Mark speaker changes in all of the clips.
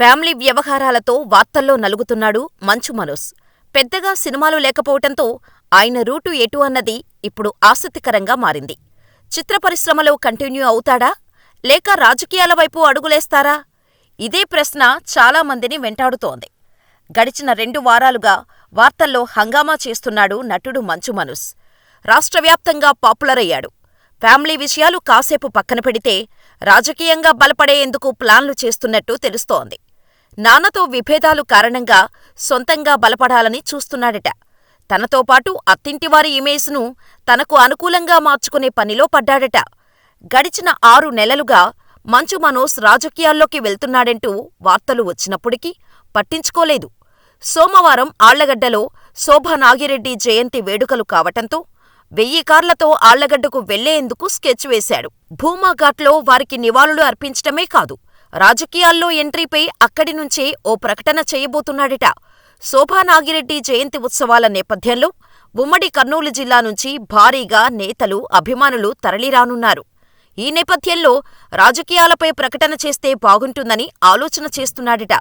Speaker 1: Family వ్యవహారాలతో వార్తల్లో నలుగుతున్నాడు మంచు మనోజ్. పెద్దగా సినిమాలు లేకపోవటంతో ఆయన రూటు ఎటు అన్నది ఇప్పుడు ఆసక్తికరంగా మారింది. చిత్ర పరిశ్రమలో కంటిన్యూ అవుతాడా? లేక రాజకీయాల వైపు అడుగులేస్తారా? ఇదే ప్రశ్న చాలా మందిని వెంటాడుతోంది. గడిచిన రెండు వారాలుగా వార్తల్లో హంగామా చేస్తున్నాడు నటుడు మంచు మనోజ్. రాష్ట్రవ్యాప్తంగా పాపులర్ అయ్యాడు. ఫ్యామిలీ విషయాలు కాసేపు పక్కన పెడితే రాజకీయంగా బలపడేందుకు ప్లాన్లు చేస్తున్నట్టు తెలుస్తోంది. నాన్నతో విభేదాలు కారణంగా సొంతంగా బలపడాలని చూస్తున్నాడట. తనతో పాటు అత్తింటివారి ఇమేజ్ను తనకు అనుకూలంగా మార్చుకునే పనిలో పడ్డాడట. గడిచిన ఆరు నెలలుగా మంచు మనోజ్ రాజకీయాల్లోకి వెళ్తున్నాడంటూ వార్తలు వచ్చినప్పటికీ పట్టించుకోలేదు. సోమవారం ఆళ్ళగడ్డలో శోభనాగిరెడ్డి జయంతి వేడుకలు కావటంతో వెయ్యి కార్లతో ఆళ్ళగడ్డకు వెళ్ళేందుకు స్కెచ్ వేశాడు. భూమాఘాట్లో వారికి నివాళులు అర్పించటమే కాదు, రాజకీయాల్లో ఎంట్రీపై అక్కడి నుంచే ఓ ప్రకటన చేయబోతున్నాడట. శోభానాగిరెడ్డి జయంతి ఉత్సవాల నేపథ్యంలో ఉమ్మడి కర్నూలు జిల్లా నుంచి భారీగా నేతలు, అభిమానులు తరలిరానున్నారు. ఈ నేపథ్యంలో రాజకీయాలపై ప్రకటన చేస్తే బాగుంటుందని ఆలోచన చేస్తున్నాడట.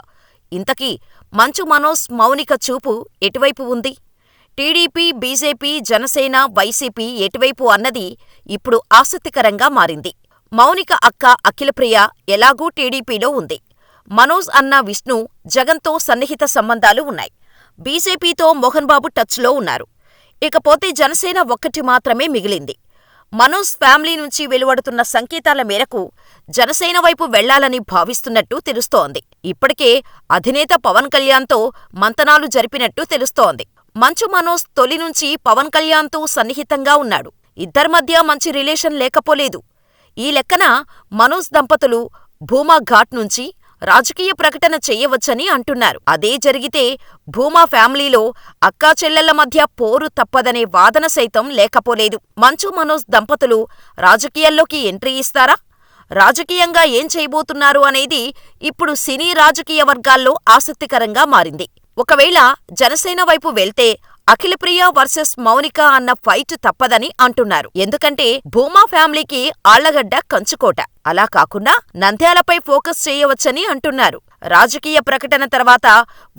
Speaker 1: ఇంతకీ మంచు మనోజ్ మౌనిక చూపు ఎటువైపు ఉంది? టీడీపీ, బీజేపీ, జనసేన, వైసీపీ ఎటువైపు అన్నది ఇప్పుడు ఆసక్తికరంగా మారింది. మౌనిక అక్క అఖిలప్రియ ఎలాగూ టీడీపీలో ఉంది. మనోజ్ అన్న విష్ణు జగన్తో సన్నిహిత సంబంధాలు ఉన్నాయి. బీజేపీతో మోహన్ బాబు టచ్లో ఉన్నారు. ఇకపోతే జనసేన ఒక్కటి మాత్రమే మిగిలింది. మనోజ్ ఫ్యామిలీ నుంచి వెలువడుతున్న సంకేతాల మేరకు జనసేన వైపు వెళ్ళాలని భావిస్తున్నట్టు తెలుస్తోంది. ఇప్పటికే అధినేత పవన్ కళ్యాణ్తో మంతనాలు జరిపినట్టు తెలుస్తోంది. మంచు మనోజ్ తొలి నుంచి పవన్ కళ్యాణ్తో సన్నిహితంగా ఉన్నాడు. ఇద్దరి మధ్య మంచి రిలేషన్ లేకపోలేదు. ఈ లెక్కన మనోజ్ దంపతులు భూమా ఘాట్ నుంచి రాజకీయ ప్రకటన చెయ్యవచ్చని అంటున్నారు. అదే జరిగితే భూమా ఫ్యామిలీలో అక్కాచెల్లెళ్ళ మధ్య పోరు తప్పదనే వాదన సైతం లేకపోలేదు. మంచు మనోజ్ దంపతులు రాజకీయాల్లోకి ఎంట్రీ ఇస్తారా? రాజకీయంగా ఏం చేయబోతున్నారు అనేది ఇప్పుడు సినీ రాజకీయ వర్గాల్లో ఆసక్తికరంగా మారింది. ఒకవేళ జనసేన వైపు వెళ్తే అఖిలప్రియ వర్సెస్ మౌనిక అన్న ఫైట్ తప్పదని అంటున్నారు. ఎందుకంటే భూమా ఫ్యామిలీకి ఆళ్ళగడ్డ కంచుకోట. అలా కాకుండా నంద్యాలపై ఫోకస్ చేయవచ్చని అంటున్నారు. రాజకీయ ప్రకటన తర్వాత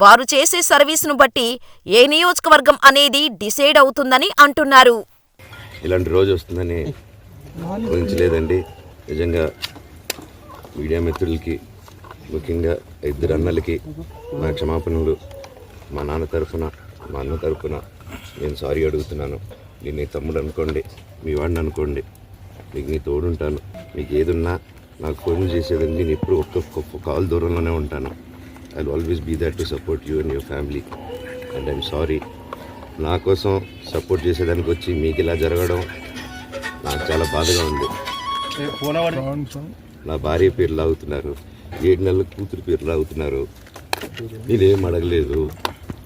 Speaker 1: వారు చేసే సర్వీసును బట్టి ఏ నియోజకవర్గం అనేది డిసైడ్ అవుతుందని అంటున్నారు.
Speaker 2: ఇలాంటి రోజు వస్తుందని ఊహించలేదండి నిజంగా మీడియా మిత్రులకి ముఖ్యంగా ఇద్దరు అన్నలకి నా క్షమాపణలు మా నాన్న తరఫున మా అన్న తరఫున నేను సారీ అడుగుతున్నాను. నేను నీ తమ్ముడు అనుకోండి మీ వాడిని అనుకోండి. మీకు నీ తోడుంటాను. మీకు ఏదున్నా నాకు ఫోన్ చేసేదండి నేను ఎప్పుడు ఒక్క ఒక్క కాల్ దూరంలోనే ఉంటాను. I always be there to support you and your family and I'm sorry నా కోసం సపోర్ట్ చేసేదానికి వచ్చి మీకు ఇలా జరగడం నాకు చాలా బాధగా ఉంది. నా భార్య పేరు లాగుతున్నారు. ఏడు నెలల కూతురు పేరు లాగుతున్నారు. నేనేం అడగలేదు.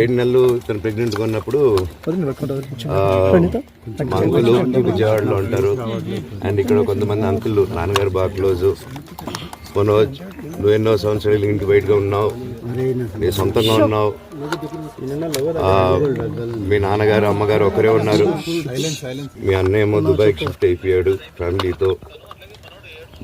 Speaker 2: ఏడు నెలలు తను ప్రెగ్నెంట్గా ఉన్నప్పుడు మా అంకుల్ విజయవాడలో ఉంటారు. అండ్ ఇక్కడ కొంతమంది అంకుల్ నాన్నగారు బాగా క్లోజు మనోజ్ నువ్వు ఎన్నో సంవత్సరాలు ఇంటి బయటగా ఉన్నావు. నీ సొంతంగా ఉన్నావు. మీ నాన్నగారు అమ్మగారు ఒకరే ఉన్నారు. మీ అన్నయ్య ఏమో దుబాయ్కి షిఫ్ట్ అయిపోయాడు ఫ్యామిలీతో.